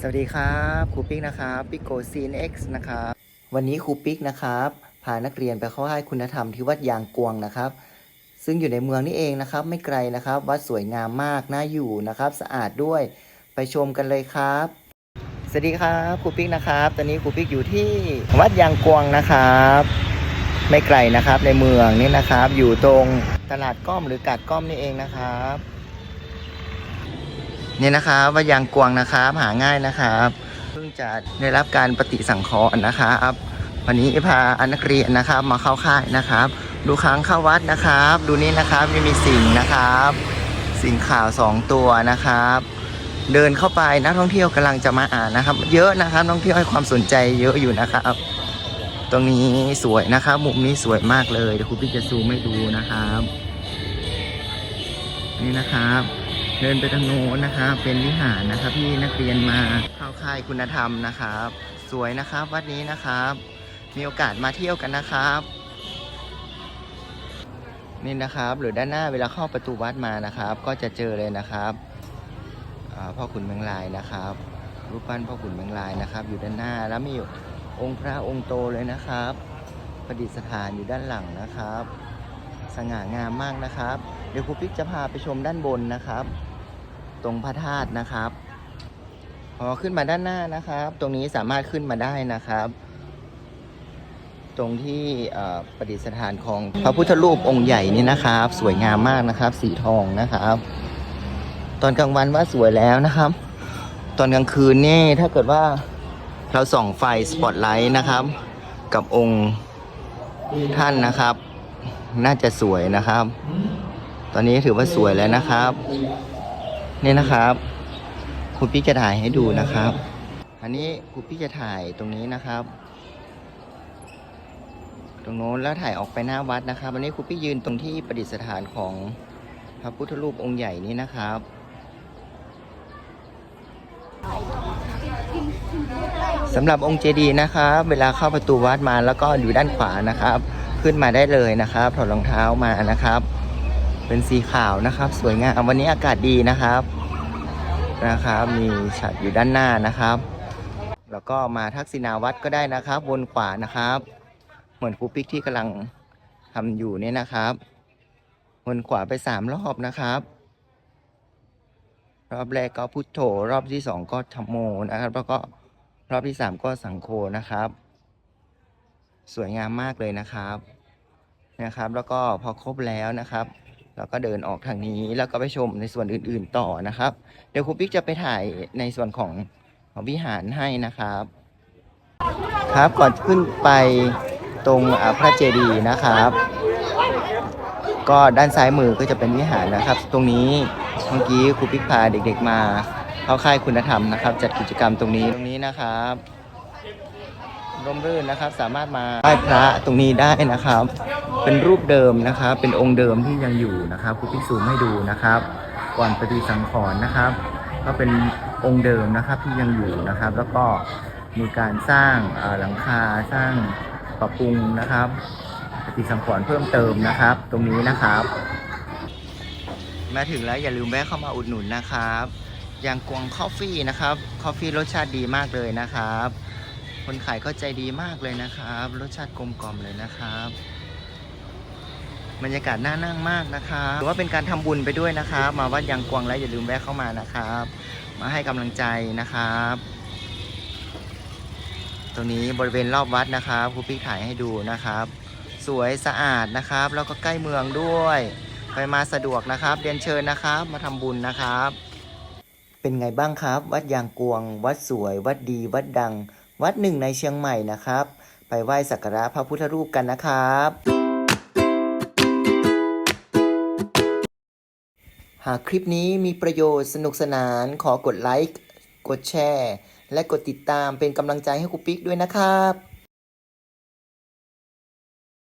สวัสดีครับครูปิ๊กนะครับปิโกซีนเอ็กซ์นะครับวันนี้ครูปิ๊กนะครับพานักเรียนไปเข้าค่ายคุณธรรมที่วัดยางกวงนะครับ ซึ่งอยู่ในเมืองนี่เองนะครับ ไม่ไกลนะครับ วัดสวยงามมากน่าอยู่นะครับ สะอาดด้วยไปชมกันเลยครับ สวัสดีครับครูปิ๊กนะครับ ตอนนี้ครูปิ๊กอยู่ที่วัดยางกวงนะครับ ไม่ไกลนะครับในเมืองนี่นะครับ อยู่ตรงตลาดก้อมหรือกาดก้อมนี่เองนะครับ นี่นะครับว่ายางกวางนะครับหาง่ายนะครับเพิ่งจะได้รับการปฏิสังขรณ์นะครับวันนี้พาอนักเรียนนะครับมาเข้าค่ายนะครับ ดูค้างเข้าวัดนะครับ ดูนี่นะครับไม่มีสิ่งนะครับ สิ่งข่าวสองตัวนะครับ เดินเข้าไปนักท่องเที่ยวกำลังจะมาอ่านนะครับ เยอะนะครับนักท่องเที่ยวให้ความสนใจเยอะอยู่นะครับ ตรงนี้สวยนะครับมุมนี้สวยมากเลยเดี๋ยวครูพี่จะซูมให้ดูนะครับ นี่นะครับ เดินไปทางโน้นนะครับเป็นวิหารนะครับที่นักเรียนมาเข้าค่ายคุณธรรมนะครับ สวยนะครับวัดนี้นะครับ มีโอกาสมาเที่ยวกันนะครับนี่นะครับ หรือด้านหน้าเวลาเข้าประตูวัดมานะครับ ก็จะเจอเลยนะครับพ่อขุนเมืองลายนะครับ รูปปั้นพ่อขุนเมืองลายนะครับ อยู่ด้านหน้าแล้วมีองค์พระองค์โตเลยนะครับ ประดิษฐานอยู่ด้านหลังนะครับ สง่างามมากนะครับ เดี๋ยวครูปิ๊กจะพาไปชมด้านบนนะครับ ตรงพระธาตุนะครับ พอขึ้นมาด้านหน้านะครับ ตรงนี้สามารถขึ้นมาได้นะครับ ตรงที่ประดิษฐานของพระพุทธรูปองค์ใหญ่นี่นะครับ สวยงามมากนะครับ สีทองนะครับ ตอนกลางวันว่าสวยแล้วนะครับ ตอนกลางคืนนี่ถ้าเกิดว่าเราส่องไฟสปอตไลท์นะครับ กับองค์ท่านนะครับ น่าจะสวยนะครับ ตอนนี้ถือว่าสวยแล้วนะครับ นี่นะครับครูพี่จะถ่ายให้ดูนะครับ อันนี้ครูพี่จะถ่ายตรงนี้นะครับ ตรงโน้นแล้วถ่ายออกไปหน้าวัดนะครับวันนี้ครูพี่ยืนตรงที่ประดิษฐานของพระพุทธรูปองค์ใหญ่นี้นะครับสำหรับองค์เจดีย์นะครับ เวลาเข้าประตูวัดมาแล้วก็อยู่ด้านขวานะครับ ขึ้นมาได้เลยนะครับ ถอดรองเท้ามานะครับ เป็นสีขาวนะครับ สวยงามวันนี้อากาศดีนะครับนะครับ มีฉัดอยู่ด้านหน้านะครับ แล้วก็มาทักษิณาวัดก็ได้นะครับ วนขวานะครับ เหมือนครูปิ๊กที่กำลังทำอยู่เนี่ยนะครับ วนขวาไปสามรอบนะครับรอบแรกก็พุทโธรอบที่สองก็ธรรมโมนะครับ แล้วก็รอบที่สามก็สังโฆนะครับ สวยงามมากเลยนะครับนะครับ แล้วก็พอครบแล้วนะครับ เราก็เดินออกทางนี้แล้วก็ไปชมในส่วนอื่น ๆต่อนะครับ เดี๋ยวครูปิ๊กจะไปถ่ายในส่วนของของวิหารให้นะครับ ครับก่อนขึ้นไปตรงพระเจดีย์นะครับ ก็ด้านซ้ายมือก็จะเป็นวิหารนะครับ ตรงนี้เมื่อกี้ครูปิ๊กพาเด็กๆมาเข้าค่ายคุณธรรมนะครับ จัดกิจกรรมตรงนี้ตรงนี้นะครับ ร่มรื่นนะครับ สามารถมาไหว้พระตรงนี้ได้นะครับ เป็นรูปเดิมนะครับ เป็นองค์เดิมที่ยังอยู่นะครับครูปิ๊กซูมให้ดูนะครับ ก่อนปฏิสังขรณ์นะครับ ก็เป็นองค์เดิมนะครับที่ยังอยู่นะครับ แล้วก็มีการสร้างหลังคาสร้างปรับปรุงนะครับปฏิสังขรณ์เพิ่มเติมนะครับ ตรงนี้นะครับ มาถึงแล้วอย่าลืมแวะเข้ามาอุดหนุนนะครับยางกวงคอฟฟี่นะครับคอฟฟี่รสชาติดีมากเลยนะครับ คนขายก็ใจดีมากเลยนะครับ รสชาติกลมกล่อมเลยนะครับบรรยากาศน่านั่งมากนะครับถือว่าเป็นการทำบุญไปด้วยนะครับ มาวัดยางกวงแล้วอย่าลืมแวะเข้ามานะครับ มาให้กำลังใจนะครับ ตรงนี้บริเวณรอบวัดนะครับครูพี่ถ่ายให้ดูนะครับ สวยสะอาดนะครับ แล้วก็ใกล้เมืองด้วย ไปมาสะดวกนะครับเรียนเชิญนะครับ มาทำบุญนะครับ เป็นไงบ้างครับ วัดยางกวง วัดสวย วัดดี วัดดัง วัดหนึ่งในเชียงใหม่นะครับ ไปไหว้สักการะพระพุทธรูปกันนะครับ หากคลิปนี้มีประโยชน์สนุกสนานขอกดไลค์ กดแชร์ และกดติดตามเป็นกำลังใจให้ครูปิ๊กด้วยนะครับ